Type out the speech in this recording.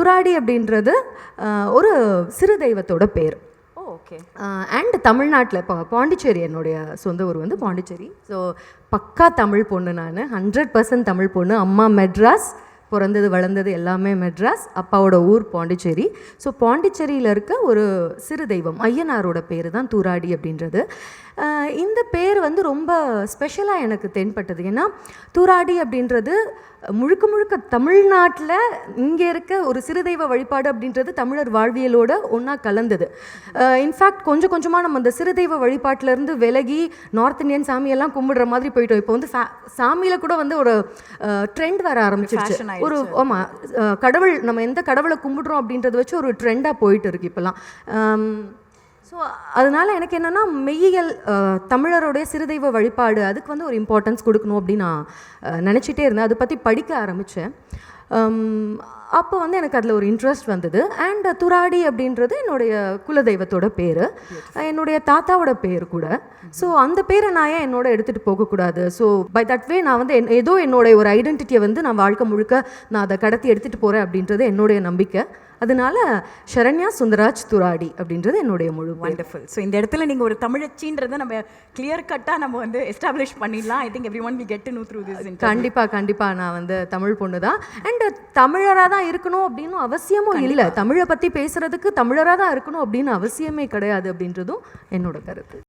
துராடி அப்படின்றது ஒரு சிறு தெய்வத்தோட பேர். ஓகே. அண்ட் தமிழ்நாட்டில் இப்போ பாண்டிச்சேரி என்னுடைய சொந்த ஊர் வந்து பாண்டிச்சேரி. ஸோ பக்கா தமிழ் பொண்ணு நான். ஹண்ட்ரட் பர்சன்ட் தமிழ் பொண்ணு. அம்மா மெட்ராஸ் பிறந்தது வளர்ந்தது எல்லாமே மெட்ராஸ். அப்பாவோட ஊர் பாண்டிச்சேரி. ஸோ பாண்டிச்சேரியில் இருக்க ஒரு சிறு தெய்வம் ஐயனாரோட பேர் தான் தூராடி அப்படின்றது. இந்த பேர் வந்து ரொம்ப ஸ்பெஷலாக எனக்கு தென்பட்டது. ஏன்னா தூராடி அப்படின்றது முழுக்க முழுக்க தமிழ்நாட்டில் இங்கே இருக்க ஒரு சிறு தெய்வ வழிபாடு அப்படின்றது தமிழர் வாழ்வியலோட ஒன்றா கலந்தது. இன்ஃபேக்ட் கொஞ்சம் கொஞ்சமாக நம்ம அந்த சிறு தெய்வ வழிபாட்டிலேருந்து விலகி நார்த் இந்தியன் சாமியெல்லாம் கும்பிடுற மாதிரி போயிட்டோம். இப்போ வந்து சாமியில கூட வந்து ஒரு ட்ரெண்ட் வர ஆரம்பிச்சிருச்சு. ஒரு ஆமாம் கடவுள் நம்ம எந்த கடவுளை கும்பிடுறோம் அப்படின்றத வச்சு ஒரு ட்ரெண்டாக போயிட்டு இருக்கு இப்போல்லாம். ஸோ அதனால எனக்கு என்னென்னா மெய்யியல் தமிழருடைய சிறுதெய்வ வழிபாடு அதுக்கு வந்து ஒரு இம்பார்ட்டன்ஸ் கொடுக்கணும் அப்படின்னு நான் நினச்சிட்டே இருந்தேன். அதை பற்றி படிக்க ஆரம்பித்தேன் அப்போ வந்து எனக்கு அதில் ஒரு இன்ட்ரெஸ்ட் வந்தது. அண்ட் துராடி அப்படின்றது என்னுடைய குலதெய்வத்தோட பேர். என்னுடைய தாத்தாவோட பேர் கூட. ஸோ அந்த பேரை நான் ஏன் என்னோட எடுத்துகிட்டு போகக்கூடாது? ஸோ பை தட் வே நான் வந்து என்- ஏதோ என்னுடைய ஒரு ஐடென்டிட்டியை வந்து நான் வாழ்க்கை முழுக்க நான் அதை கடத்தி எடுத்துகிட்டு போகிறேன் அப்படின்றது என்னுடைய நம்பிக்கை. அதனால சரண்யா சுந்தராஜ் துராடி அப்படின்றது என்னுடைய முழு. வண்டர்ஃபுல் ஸோ இந்த இடத்துல நீங்கள் ஒரு தமிழச்சின்றதை நம்ம கிளியர் கட்டாக நம்ம வந்து எஸ்டாப்ளிஷ் பண்ணிடலாம். I think everyone we get know through this கண்டிப்பா கண்டிப்பா. நான் வந்து தமிழ் பொண்ணு தான் அண்ட் தமிழராக தான் இருக்கணும் அப்படின்னு அவசியமும் இல்லை. தமிழை பத்தி பேசுறதுக்கு தமிழராக தான் இருக்கணும் அப்படின்னு அவசியமே கிடையாது அப்படின்றதும் என்னோட கருத்து.